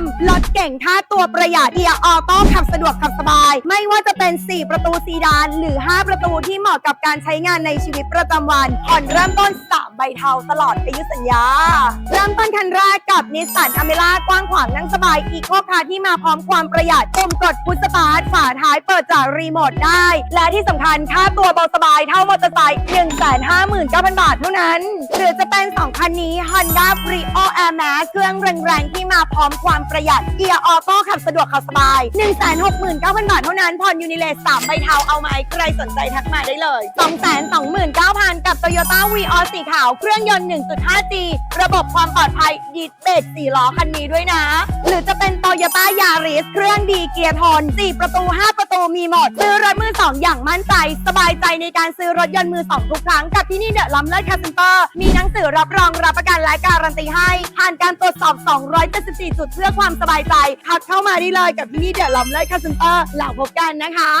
มรถเก่งค่าตัวประหยัดเกียร์ออโต้ขับสะดวกขับสบาย ไม่ว่าจะเป็น 4 ประตูซีดาน หรือ 5 ประตูที่เหมาะกับการใช้งานในชีวิตประจำวันผ่อนเริ่มต้น3 ใบเทาตลอดอายุสัญญา เริ่มต้นคันแรกกับนิสสันอเมร่ากว้างขวางนั่งสบายอีโคคาร์ที่มาพร้อมความประหยัดปุ่มกดพุชสตาร์ทฝาท้ายเปิดจากรีโมทได้ และที่สำคัญค่าตัวเบาสบายเท่ามอเตอร์ไซค์159,000 บาทเท่านั้น หรือจะเป็น 2 คันนี้ Honda Brio Air Max เครื่องแรงๆ ที่มาพร้อมความประหยัดเกียร์ออโต้ขับสะดวกขับสบาย 169,000 บาทเท่านั้นผ่อนยูนิเลส3ใบเทาเอาไหมใครสนใจทักมาได้เลย 229,000 กับ Toyota Vios สีขาวเครื่องยนต์ 1.5G ระบบความปลอดภัยดิสเบรก4ล้อคันนี้ด้วยนะ หรือจะเป็น Toyota Yaris เครื่องดีเกียร์ทอน4ประตู 5 ประตูมีหมด ซื้อรถมือ2อย่างมั่นใจ สบายใจในการซื้อรถยนต์มือ2ทุกครั้ง กับที่นี่เดอะล้ำเลิศคาสเซ็นเตอร์มีหนังสือรับรองรับประกันและการันตีให้ ผ่านการตรวจสอบ 274 จุดเพื่อความสบายใจทักเข้ามาได้เลยกับที่นี่เดอะล้ำเลิศคาสเซ็นเตอร์แล้วพบกันนะคะ